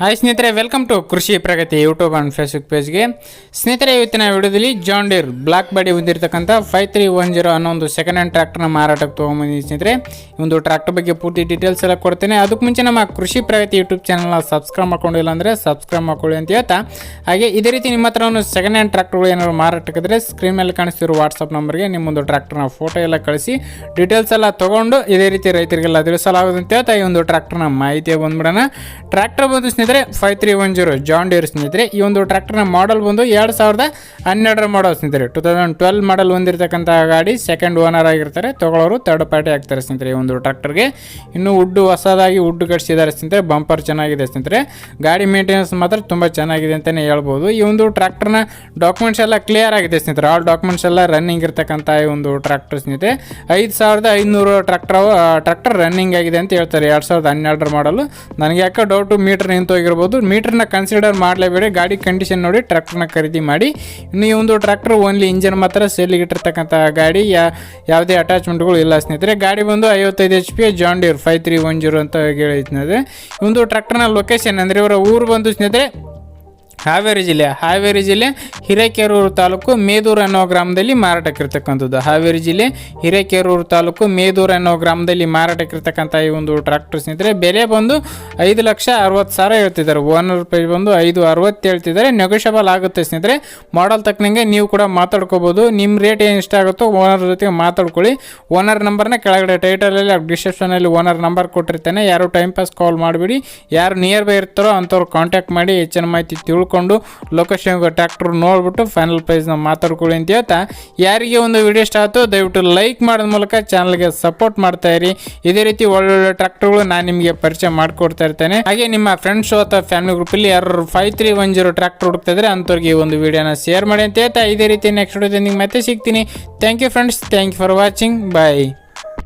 Hi ಸ್ನೇಹಿತರೆ welcome to Krishi Pragati YouTube and Facebook ಪೇಜ್ಗೆ ಸ್ನೇಹಿತರೆ, ಇವತ್ತಿನ ವಿಡಿಯೋದಲ್ಲಿ ಜಾನ್ ಡೀರ್ ಬ್ಲಾಕ್ ಬಾಡಿ ಹೊಂದಿರತಕ್ಕಂಥ ಫೈವ್ ತ್ರೀ ಒನ್ ಜೀರೋ ಅನ್ನೋ ಒಂದು ಸೆಕೆಂಡ್ ಹ್ಯಾಂಡ್ ಟ್ರ್ಯಾಕ್ಟರ್ನ ಮಾರಾಟಕ್ಕೆ ತೊಗೊಂಬಂದಿದ್ದೀನಿ ಸ್ನೇಹಿತರೆ. ಒಂದು ಟ್ರ್ಯಾಕ್ಟರ್ ಬಗ್ಗೆ ಪೂರ್ತಿ ಡೀಟೇಲ್ಸ್ ಎಲ್ಲ ಕೊಡ್ತೇನೆ. ಅದಕ್ಕೆ ಮುಂಚೆ ನಮ್ಮ ಕೃಷಿ ಪ್ರಗತಿ ಯೂಟ್ಯೂಬ್ ಚಾನಲ್ನ ಸಬ್ಸ್ಕ್ರೈಬ್ ಮಾಡ್ಕೊಂಡಿಲ್ಲ ಅಂದರೆ ಸಬ್ಸ್ಕ್ರೈಬ್ ಮಾಡ್ಕೊಳ್ಳಿ ಅಂತ ಹೇಳ್ತಾ. ಹಾಗೆ ಇದೇ ರೀತಿ ನಿಮ್ಮ ಹತ್ರ ಒಂದು ಸೆಕೆಂಡ್ ಹ್ಯಾಂಡ್ ಟ್ರ್ಯಾಕ್ಟರ್ಗಳು ಏನಾದ್ರು ಮಾರಾಟಕ್ಕಿದ್ರೆ ಸ್ಕ್ರೀನ್ ಮೇಲೆ ಕಾಣಿಸ್ತಿರೋ ವಾಟ್ಸಪ್ ನಂಬರ್ಗೆ ನಿಮ್ಮೊಂದು ಟ್ರ್ಯಾಕ್ಟರ್ನ ಫೋಟೋ ಎಲ್ಲ ಕಳಿಸಿ ಡೀಟೇಲ್ಸ್ ಎಲ್ಲ ತೊಗೊಂಡು ಇದೇ ರೀತಿ ರೈತರಿಗೆಲ್ಲ ತಿಳಿಸಲಾಗುತ್ತೆ ಅಂತ ಹೇಳ್ತಾ ಈ ಒಂದು ಟ್ರ್ಯಾಕ್ಟರ್ನ ಮಾಹಿತಿ ಬಂದ್ಬಿಡೋಣ. ಟ್ರ್ಯಾಕ್ಟರ್ ಬಂದು ಸ್ನೇಹಿತರೆ five three one zero John Deere ಸ್ನೇಹಿತರೆ, ಈ ಒಂದು ಟ್ರ್ಯಾಕ್ಟರ್ನ ಮಾಡಲ್ ಬಂದು ಎರಡು ಸಾವಿರದ ಹನ್ನೆರಡರ ಮಾಡಲ್ ಸ್ನೇಹಿತರೆ. ಟೂ ತೌಸಂಡ್ ಟ್ವೆಲ್ ಮಾಡಲ್ ಹೊಂದಿರತಕ್ಕಂಥ ಗಾಡಿ ಸೆಕೆಂಡ್ ಓನರ್ ಆಗಿರ್ತಾರೆ ತಗೊಳ್ಳೋರು ತರ್ಡ್ ಪಾರ್ಟಿ ಆಗ್ತಾರೆ ಸ್ನೇಹಿತರೆ ಈ ಒಂದು ಟ್ರ್ಯಾಕ್ಟರ್ಗೆ ಇನ್ನು ಉಡ್ಡು ಹೊಸದಾಗಿ ಉಡ್ಡು ಕಟ್ಸಿದ್ದಾರೆ ಸ್ನೇಹಿತರೆ ಬಂಪರ್ ಚೆನ್ನಾಗಿದೆ ಸ್ನೇಹಿತರೆ. ಗಾಡಿ ಮೇಂಟೆನೆನ್ಸ್ ಮಾತ್ರ ತುಂಬ ಚೆನ್ನಾಗಿದೆ ಅಂತಲೇ ಹೇಳ್ಬೋದು. ಈ ಒಂದು ಟ್ರ್ಯಾಕ್ಟರ್ನ ಡಾಕ್ಯುಮೆಂಟ್ಸ್ ಎಲ್ಲ ಕ್ಲಿಯರ್ ಆಗಿದೆ ಸ್ನೇಹಿತರೆ. ಆಲ್ ಡಾಕ್ಯುಮೆಂಟ್ಸ್ ಎಲ್ಲ ರನ್ನಿಂಗ್ ಇರ್ತಕ್ಕಂಥ ಈ ಒಂದು ಟ್ರ್ಯಾಕ್ಟರ್ ಸ್ನೇಹಿತರೆ. ಐದು ಸಾವಿರದ ಐನೂರು ಟ್ರ್ಯಾಕ್ಟರ್ ಟ್ರ್ಯಾಕ್ಟರ್ ರನ್ನಿಂಗ್ ಆಗಿದೆ ಅಂತ ಹೇಳ್ತಾರೆ. ಎರಡು ಸಾವಿರದ ಹನ್ನೆರಡರ ಮಾಡಲು ನನಗೆ ಯಾಕೆ ಡೌಟು ಮೀಟರ್ ನಿಂತೋಗಿರ್ಬೋದು ಮೀಟರ್ನ ಕನ್ಸಿಡರ್ ಮಾಡಲೇಬೇಡಿ. ಗಾಡಿ ಕಂಡೀಷನ್ ನೋಡಿ ಟ್ರ್ಯಾಕ್ಟರ್ನ ಖರೀದಿ ಮಾಡಿ. ಇನ್ನು ಈ ಒಂದು ಟ್ರ್ಯಾಕ್ಟರ್ ಓನ್ಲಿ ಇಂಜನ್ ಮಾತ್ರ ಸೇಲಿಗೆ ಇಟ್ಟಿರ್ತಕ್ಕಂಥ ಗಾಡಿ. ಯಾ, ಯಾವುದೇ ಅಟ್ಯಾಚ್ಮೆಂಟ್ಗಳು ಇಲ್ಲ ಸ್ನೇಹಿತರೆ. ಗಾಡಿ ಬಂದು ಐವತ್ತೈದು H P John Deere five three one zero ಅಂತ ಹೇಳಿ ಒಂದು ಟ್ರ್ಯಾಕ್ಟರ್ನ ಲೊಕೇಶನ್ ಅಂದರೆ ಇವರ ಊರು ಬಂದು ಸ್ನೇಹಿತರೆ ಹಾವೇರಿ ಜಿಲ್ಲೆ. ಹಾವೇರಿ ಜಿಲ್ಲೆ ಹಿರೇಕೆರೂರು ತಾಲೂಕು ಮೇದೂರು ಅನ್ನೋ ಗ್ರಾಮದಲ್ಲಿ ಮಾರಾಟಕ್ಕಿರ್ತಕ್ಕಂಥದ್ದು ಹಾವೇರಿ ಜಿಲ್ಲೆ ಹಿರೇಕೆರೂರು ತಾಲೂಕು ಮೇದೂರು ಅನ್ನೋ ಗ್ರಾಮದಲ್ಲಿ ಮಾರಾಟಕ್ಕಿರ್ತಕ್ಕಂಥ ಈ ಒಂದು ಟ್ರ್ಯಾಕ್ಟರ್ ಸ್ನೇಹಿತರೆ, ಬೆಲೆ ಬಂದು ಐದು ಲಕ್ಷ ಅರವತ್ತು ಸಾವಿರ ಹೇಳ್ತಿದ್ದಾರೆ. ಓನರ್ ರೂಪಾಯಿ ಬಂದು ಐದು ಅರವತ್ತು ಹೇಳ್ತಿದ್ದಾರೆ. ನೆಗೋಷಿಯಬಲ್ ಆಗುತ್ತೆ ಸ್ನೇಹಿತರೆ. ಮಾಡಲ್ ತಕ್ಕನಂಗೆ ನೀವು ಕೂಡ ಮಾತಾಡ್ಕೋಬೋದು. ನಿಮ್ಮ ರೇಟ್ ಏನು ಇಷ್ಟ ಆಗುತ್ತೋ ಓನರ್ ಜೊತೆಗೆ ಮಾತಾಡ್ಕೊಳ್ಳಿ. ಓನರ್ ನಂಬರ್ನ ಕೆಳಗಡೆ ಟೈಟಲಲ್ಲಿ ಡಿಸ್ಕ್ರಿಪ್ಷನಲ್ಲಿ ಓನರ್ ನಂಬರ್ ಕೊಟ್ಟಿರ್ತಾನೆ. ಯಾರು ಟೈಮ್ ಪಾಸ್ ಕಾಲ್ ಮಾಡಿಬಿಡಿ. ಯಾರು ನಿಯರ್ ಬೈ ಇರ್ತಾರೋ ಅಂಥವ್ರು ಕಾಂಟ್ಯಾಕ್ಟ್ ಮಾಡಿ ಹೆಚ್ಚಿನ ಮಾಹಿತಿ ತಿಳ್ಕೊಂಡು ಲೊಕೇಶನ್ ಟ್ಯಾಕ್ಟ್ರ್ ನೋಡ್ಬಿಟ್ಟು ಫೈನಲ್ ಪ್ರೈಸ್ನ ಮಾತಾಡ್ಕೊಳ್ಳಿ ಅಂತ ಹೇಳ್ತಾ, ಯಾರಿಗೆ ಒಂದು ವಿಡಿಯೋ ಇಷ್ಟ ಆಯ್ತು ದಯವಿಟ್ಟು ಲೈಕ್ ಮಾಡೋದ ಮೂಲಕ ಚಾನಲ್ಗೆ ಸಪೋರ್ಟ್ ಮಾಡ್ತಾ ಇರಿ. ಇದೇ ರೀತಿ ಒಳ್ಳೊಳ್ಳೆ ಟ್ರ್ಯಾಕ್ಟರ್ಗಳು ನಾನು ನಿಮಗೆ ಪರಿಚಯ ಮಾಡಿಕೊಡ್ತಾ ಇರ್ತೇನೆ. ಹಾಗೆ ನಿಮ್ಮ ಫ್ರೆಂಡ್ಸ್ ಅಥವಾ ಫ್ಯಾಮಿಲಿ ಗ್ರೂಪಲ್ಲಿ ಯಾರು five three one zero tractor ಹುಡುಕ್ತಾ ಅಂಥವ್ರಿಗೆ ಈ ಒಂದು ವಿಡಿಯೋನ ಶೇರ್ ಮಾಡಿ ಅಂತ ಹೇಳ್ತಾ, ಇದೇ ರೀತಿ ನೆಕ್ಸ್ಟ್ ವಿಡಿಯೋದೊಂದಿಗೆ ಮತ್ತೆ ಸಿಗ್ತೀನಿ. Thank you friends thank you for watching bye